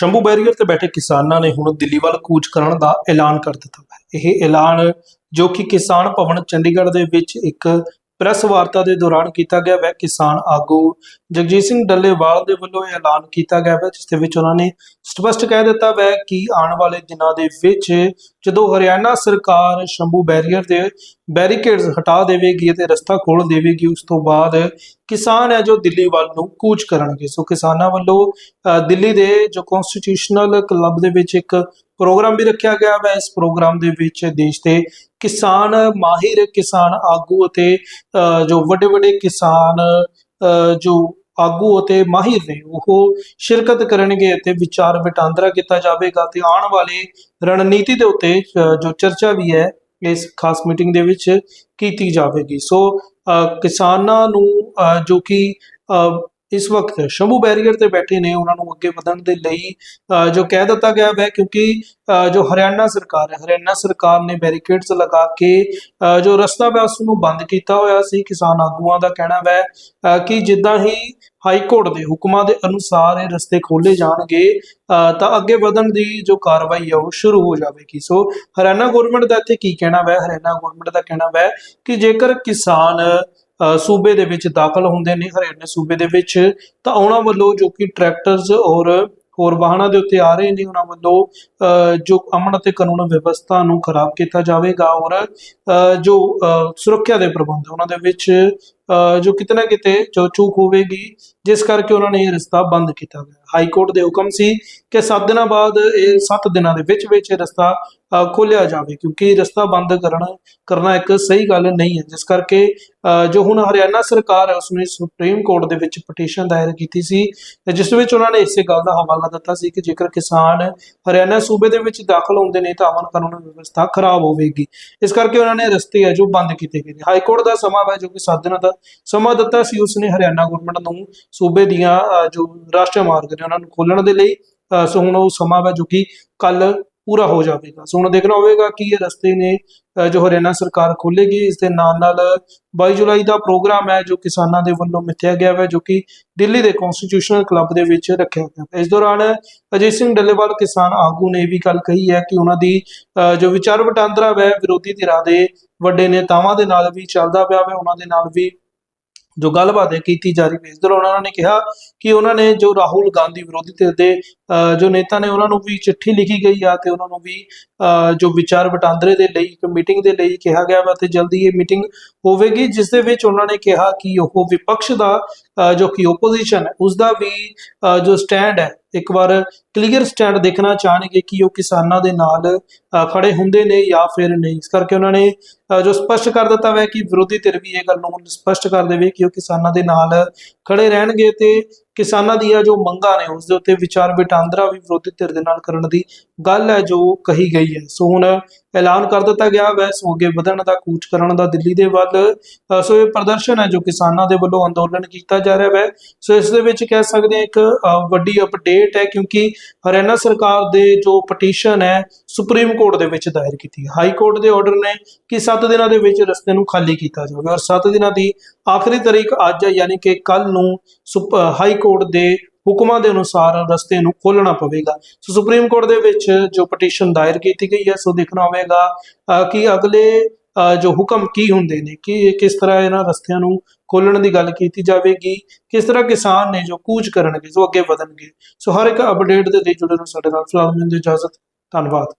Shambhu barrier ਤੇ ਬੈਠੇ ਕਿਸਾਨਾਂ ਨੇ ਹੁਣ ਦਿੱਲੀ ਵੱਲ ਕੂਚ ਕਰਨ ਦਾ ਐਲਾਨ ਕਰ ਦਿੱਤਾ। ਹੈ ਇਹ ਐਲਾਨ ਜੋ ਕਿ ਕਿਸਾਨ ਭਵਨ ਚੰਡੀਗੜ੍ਹ ਦੇ ਵਿੱਚ ਇੱਕ ਪ੍ਰੈਸ ਵਾਰਤਾ ਦੇ ਦੌਰਾਨ ਕੀਤਾ ਗਿਆ ਹੈ ਕਿਸਾਨ ਆਗੂ ਜਗਜੀਤ ਸਿੰਘ ਡੱਲੇਵਾਲ ਦੇ ਵੱਲੋਂ ਇਹ ਐਲਾਨ ਕੀਤਾ ਗਿਆ ਹੈ ਜਿਸ ਦੇ ਵਿੱਚ ਉਹਨਾਂ ਨੇ ਸਪਸ਼ਟ ਕਹਿ ਦਿੱਤਾ ਹੈ ਕਿ ਆਉਣ ਵਾਲੇ ਦਿਨਾਂ ਦੇ ਵਿੱਚ ਜਦੋਂ ਹਰਿਆਣਾ ਸਰਕਾਰ ਸ਼ੰਭੂ ਬੈਰੀਅਰ ਦੇ ਬੈਰੀਕੇਡਸ ਹਟਾ ਦੇਵੇਗੀ ਅਤੇ ਰਸਤਾ ਖੋਲ ਦੇਵੇਗੀ ਉਸ ਤੋਂ ਬਾਅਦ ਕਿਸਾਨ ਹੈ ਜੋ ਦਿੱਲੀ ਵੱਲ ਨੂੰ ਕੂਚ ਕਰਨਗੇ। ਸੋ ਕਿਸਾਨਾਂ ਵੱਲੋਂ ਅ, ਦਿੱਲੀ ਦੇ ਜੋ ਕਨਸਟੀਟਿਊਸ਼ਨਲ ਕਲੱਬ ਦੇ ਵਿੱਚ ਇੱਕ ਪ੍ਰੋਗਰਾਮ ਵੀ ਰੱਖਿਆ ਗਿਆ ਹੈ ਇਸ ਪ੍ਰੋਗਰਾਮ ਦੇ ਵਿੱਚ ਦੇਸ਼ ਦੇ ਕਿਸਾਨ ਮਾਹਿਰ, ਕਿਸਾਨ ਆਗੂ ਅਤੇ ਜੋ ਵੱਡੇ ਵੱਡੇ ਕਿਸਾਨ ਜੋ ਆਗੂ ਅਤੇ ਮਾਹਿਰ ਨੇ ਉਹ ਸ਼ਿਰਕਤ ਕਰਨਗੇ ਅਤੇ ਵਿਚਾਰ ਵਟਾਂਦਰਾ ਕੀਤਾ ਜਾਵੇਗਾ ਤੇ ਆਉਣ ਵਾਲੇ ਰਣਨੀਤੀ ਦੇ ਉੱਤੇ ਜੋ ਚਰਚਾ ਵੀ ਹੈ ਇਸ ਖਾਸ ਮੀਟਿੰਗ ਦੇ ਵਿੱਚ ਕੀਤੀ ਜਾਵੇਗੀ। ਸੋ ਕਿਸਾਨਾਂ ਨੂੰ ਜੋ ਕਿ ਇਸ ਵਕਤ ਸ਼ੰਭੂ ਬੈਰੀਅਰ ਤੇ ਬੈਠੇ ਨੇ ਉਹਨਾਂ ਨੂੰ ਅੱਗੇ ਵਧਣ ਦੇ ਲਈ ਅ, ਜੋ ਕਹਿ ਦਿੱਤਾ ਗਿਆ ਹੈ ਕਿਉਂਕਿ ਜੋ ਹਰਿਆਣਾ ਸਰਕਾਰ ਹੈ ਹਰਿਆਣਾ ਸਰਕਾਰ ਨੇ ਬੈਰੀਕੇਡਸ ਲਗਾ ਕੇ ਜੋ ਰਸਤਾ ਹੈ ਉਸ ਨੂੰ ਬੰਦ ਕੀਤਾ ਹੋਇਆ ਸੀ। ਕਿਸਾਨ ਆਗੂਆਂ ਦਾ ਕਹਿਣਾ ਹੈ ਕਿ ਜਿੱਦਾਂ ਹੀ ਹਾਈ ਕੋਰਟ ਦੇ ਹੁਕਮਾਂ ਦੇ ਅਨੁਸਾਰ ਇਹ ਰਸਤੇ ਖੋਲੇ ਜਾਣਗੇ ਅ, ਤਾਂ ਅੱਗੇ ਵਧਣ ਦੀ ਜੋ ਕਾਰਵਾਈ ਹੈ ਉਹ ਸ਼ੁਰੂ ਹੋ ਜਾਵੇਗੀ। ਸੋ ਹਰਿਆਣਾ ਗਵਰਨਮੈਂਟ ਦਾ ਇੱਥੇ ਕੀ ਕਹਿਣਾ ਹੈ ਹਰਿਆਣਾ ਗਵਰਨਮੈਂਟ ਦਾ ਕਹਿਣਾ ਹੈ ਕਿ ਜੇਕਰ ਕਿਸਾਨ ਸੂਬੇ ਦੇ ਵਿੱਚ ਦਾਖਲ ਹੁੰਦੇ ਨੇ, ਹਰਿਆਣਾ ਸੂਬੇ ਦੇ ਵਿੱਚ। ਤਾਂ ਉਹਨਾਂ ਵੱਲੋਂ ਜੋ ਕਿ ਟਰੈਕਟਰਸ ਔਰ ਹੋਰ ਵਾਹਨਾਂ ਦੇ ਉੱਤੇ ਆ ਰਹੇ ਨੇ, ਉਹਨਾਂ ਵੱਲੋਂ ਜੋ ਅਮਨ ਅਤੇ ਕਾਨੂੰਨ ਵਿਵਸਥਾ ਨੂੰ ਖਰਾਬ ਕੀਤਾ ਜਾਵੇਗਾ ਔਰ ਜੋ ਸੁਰੱਖਿਆ ਦੇ ਪ੍ਰਬੰਧ ਉਹਨਾਂ ਦੇ ਵਿੱਚ ਜੋ ਕਿਤੇ ਨਾ ਕਿਤੇ ਜੋ ਚੂਕ ਹੋਵੇਗੀ, ਜਿਸ ਕਰਕੇ ਉਹਨਾਂ ਨੇ ਇਹ ਰਸਤਾ ਬੰਦ ਕੀਤਾ ਗਿਆ ਹਾਈ ਕੋਰਟ ਦੇ ਹੁਕਮ ਸੀ ਕਿ 7 ਦਿਨਾਂ ਬਾਅਦ ਇਹ 7 ਦਿਨਾਂ ਦੇ ਵਿੱਚ ਵਿੱਚ ਰਸਤਾ ਅ, ਜਾਵੇ ਕਿਉਂਕਿ ਰਸਤਾ ਬੰਦ ਕਰਨਾ ਕਰਨਾ ਇੱਕ ਸਹੀ ਗੱਲ ਨਹੀਂ ਹੈ। ਜਿਸ ਕਰਕੇ ਜੋ ਹੁਣ ਹਰਿਆਣਾ ਸਰਕਾਰ ਹੈ ਉਸਨੇ ਸੁਪਰੀਮ ਕੋਰਟ ਦੇ ਵਿੱਚ ਪਟੀਸ਼ਨ ਦਾਇਰ ਕੀਤੀ ਸੀ ਜਿਸ ਵਿੱਚ ਉਹਨਾਂ ਨੇ ਇਸੇ ਗੱਲ ਦਾ ਹਵਾਲਾ ਦਿੱਤਾ ਸੀ ਕਿ ਜੇਕਰ ਕਿਸਾਨ ਹਰਿਆਣਾ ਸੂਬੇ ਦੇ ਵਿੱਚ ਦਾਖਲ ਹੁੰਦੇ ਨੇ ਤਾਂ ਅਮਨ ਕਾਨੂੰਨ ਵਿਵਸਥਾ ਖਰਾਬ ਹੋਵੇਗੀ। ਇਸ ਕਰਕੇ ਉਹਨਾਂ ਨੇ ਰਸਤੇ ਹੈ ਜੋ ਬੰਦ ਕੀਤੇ ਗਏ ਨੇ। ਹਾਈ ਕੋਰਟ ਦਾ ਸਮਾਂ ਹੈ ਜੋ ਕਿ 7 ਦਿਨਾਂ ਦਾ ਸਮਾਂ ਦਿੱਤਾ ਸੀ ਉਸਨੇ ਹਰਿਆਣਾ ਗਵਰਨਮੈਂਟ ਨੂੰ ਸੂਬੇ ਦੀਆਂ ਜੋ ਰਾਸ਼ਟਰੀ ਮਾਰਗ ਨੇ ਉਹਨਾਂ ਨੂੰ ਖੋਲਣ ਦੇ ਲਈ ਸੋ ਹੁਣ ਉਹ ਸਮਾਂ ਹੈ ਜੋ ਕਿ ਕੱਲ ਪੂਰਾ ਹੋ ਜਾਵੇਗਾ। ਸੋ ਹੁਣ ਦੇਖਣਾ ਹੋਵੇਗਾ ਕਿ ਇਹ ਰਸਤੇ ਨੇ ਜੋ ਹਰਿਆਣਾ ਸਰਕਾਰ ਖੋਲੇਗੀ ਇਸ ਦੇ ਨਾਲ ਨਾਲ 22 ਜੁਲਾਈ ਦਾ ਪ੍ਰੋਗਰਾਮ ਹੈ ਜੋ ਕਿਸਾਨਾਂ ਦੇ ਵੱਲੋਂ ਮਿੱਥਿਆ ਗਿਆ ਹੈ ਜੋ ਕਿ ਦਿੱਲੀ ਦੇ ਕਨਸਟੀਟਿਊਸ਼ਨਲ ਕਲੱਬ ਦੇ ਵਿੱਚ ਰੱਖਿਆ ਗਿਆ ਇਸ ਦੌਰਾਨ ਅਜੇ ਸਿੰਘ ਡੱਲੇਵਾਲ ਕਿਸਾਨ ਆਗੂ ਨੇ ਇਹ ਵੀ ਗੱਲ ਕਹੀ ਹੈ ਕਿ ਉਹਨਾਂ ਦੀ ਅ, ਜੋ ਵਿਚਾਰ ਵਟਾਂਦਰਾ ਹੈ ਵਿਰੋਧੀ ਧਿਰਾਂ ਦੇ ਵੱਡੇ ਨੇਤਾਵਾਂ ਦੇ ਨਾਲ ਵੀ ਚੱਲਦਾ ਪਿਆ ਹੈ ਉਹਨਾਂ ਦੇ ਨਾਲ ਵੀ ਜੋ ਗੱਲਬਾਤ ਹੈ ਕੀਤੀ ਜਾ ਰਹੀ ਹੈ ਇਸ ਦੌਰਾਨ ਉਹਨਾਂ ਨੇ ਕਿਹਾ ਕਿ ਉਹਨਾਂ ਨੇ ਜੋ ਰਾਹੁਲ ਗਾਂਧੀ ਵਿਰੋਧੀ ਧਿਰ ਦੇ ਅ, ਜੋ ਨੇਤਾ ਨੇ ਉਹਨਾਂ ਨੂੰ ਵੀ ਚਿੱਠੀ ਲਿਖੀ ਗਈ ਆ ਤੇ ਉਹਨਾਂ ਨੂੰ ਵੀ ਅ, ਜੋ ਵਿਚਾਰ ਵਟਾਂਦਰੇ ਦੇ ਲਈ ਇੱਕ ਮੀਟਿੰਗ ਦੇ ਲਈ ਕਿਹਾ ਗਿਆ ਵਾ ਤੇ ਜਲਦੀ ਇਹ ਮੀਟਿੰਗ ਹੋਵੇਗੀ ਜਿਸ ਦੇ ਵਿੱਚ ਉਹਨਾਂ ਨੇ ਕਿਹਾ ਕਿ ਉਹ ਵਿਪਕਸ਼ ਦਾ ਜੋ ਕਿ ਓਪੋਜੀਸ਼ਨ ਹੈ ਉਸ ਦਾ ਵੀ ਜੋ ਸਟੈਂਡ ਹੈ, ਇੱਕ ਵਾਰ ਕਲੀਅਰ ਸਟੈਂਡ ਦੇਖਣਾ ਚਾਹਣਗੇ ਕਿ ਉਹ ਕਿਸਾਨਾਂ ਦੇ ਨਾਲ ਖੜੇ ਹੁੰਦੇ ਨੇ ਜਾਂ ਫਿਰ ਨਹੀਂ। ਇਸ ਕਰਕੇ ਉਹਨਾਂ ਨੇ ਜੋ ਸਪਸ਼ਟ ਕਰ ਦਿੱਤਾ ਹੈ ਕਿ ਵਿਰੋਧੀ ਧਿਰ ਵੀ ਇਹ ਗੱਲ ਨੂੰ ਸਪਸ਼ਟ ਕਰ ਦੇਵੇ ਕਿ ਉਹ ਕਿਸਾਨਾਂ ਦੇ ਨਾਲ ਖੜੇ ਰਹਿਣਗੇ ਤੇ ਕਿਸਾਨਾਂ ਦੀਆਂ ਜੋ ਮੰਗਾਂ ਨੇ ਉਸ ਦੇ ਉੱਤੇ ਵਿਚਾਰ ਵਟਾਂਦਰਾ ਵੀ ਵਿਰੋਧੀ ਧਿਰ ਦੇ ਨਾਲ ਕਰਨ ਦੀ ਗੱਲ ਹੈ ਜੋ ਕਹੀ ਗਈ ਹੈ। ਸੋ ਹੁਣ ਐਲਾਨ ਕਰ ਦਿੱਤਾ ਗਿਆ ਹੈ ਸੋ ਅੱਗੇ ਵਧਣ ਦਾ, ਕੂਚ ਕਰਨ ਦਾ ਦਿੱਲੀ ਦੇ ਵੱਲ ਸੋ ਇਹ ਪ੍ਰਦਰਸ਼ਨ ਹੈ ਜੋ ਕਿਸਾਨਾਂ ਦੇ ਵੱਲੋਂ ਅੰਦੋਲਨ ਕੀਤਾ ਜਾ ਰਿਹਾ ਹੈ ਸੋ ਇਸ ਦੇ ਵਿੱਚ ਕਹਿ ਸਕਦੇ ਹਾਂ ਇੱਕ ਵੱਡੀ ਅਪਡੇਟ ਹੈ ਕਿਉਂਕਿ ਹਰਿਆਣਾ ਸਰਕਾਰ ਦੇ ਜੋ ਪਟੀਸ਼ਨ ਹੈ, ਸੁਪਰੀਮ ਕੋਰਟ ਦੇ ਵਿੱਚ ਦਾਇਰ ਕੀਤੀ ਹੈ। ਹਾਈ ਕੋਰਟ ਦੇ ਆਰਡਰ ਨੇ ਕਿ 7 ਦਿਨਾਂ ਦੇ ਵਿੱਚ ਰਸਤੇ ਨੂੰ ਖਾਲੀ ਕੀਤਾ ਜਾਵੇ। ਔਰ 7 ਦਿਨਾਂ ਦੀ ਆਖਰੀ ਤਾਰੀਖ ਅੱਜ ਹੈ, ਯਾਨੀ ਕਿ ਕੱਲ ਨੂੰ ਸੁਪ- ਹਾਈ ਕੋਰਟ ਦੇ ਹੁਕਮਾਂ ਦੇ ਅਨੁਸਾਰ ਰਸਤੇ ਨੂੰ ਖੋਲਣਾ ਪਵੇਗਾ। ਸੋ ਸੁਪਰੀਮ ਕੋਰਟ ਦੇ ਵਿੱਚ ਜੋ ਪਟੀਸ਼ਨ ਦਾਇਰ ਕੀਤੀ ਗਈ ਹੈ ਸੋ ਦੇਖਣਾ ਹੋਵੇਗਾ ਅ, ਕਿ ਅਗਲੇ ਜੋ ਹੁਕਮ ਕੀ ਹੁੰਦੇ ਨੇ ਕਿ ਕਿਸ ਤਰ੍ਹਾਂ ਇਹਨਾਂ ਰਸਤਿਆਂ ਨੂੰ ਖੋਲਣ ਦੀ ਗੱਲ ਕੀਤੀ ਜਾਵੇਗੀ ਕਿਸ ਤਰ੍ਹਾਂ ਕਿਸਾਨ ਨੇ ਜੋ ਕੂਚ ਕਰਨਗੇ ਜੋ ਅੱਗੇ ਵਧਣਗੇ। ਸੋ ਹਰ ਇੱਕ ਅਪਡੇਟ ਦੇ ਲਈ ਜੁੜੇ ਰਹੋ ਸਾਡੇ ਨਾਲ ਫਿਲਹਾਲ ਮੈਨੂੰ ਇਜਾਜ਼ਤ ਧੰਨਵਾਦ।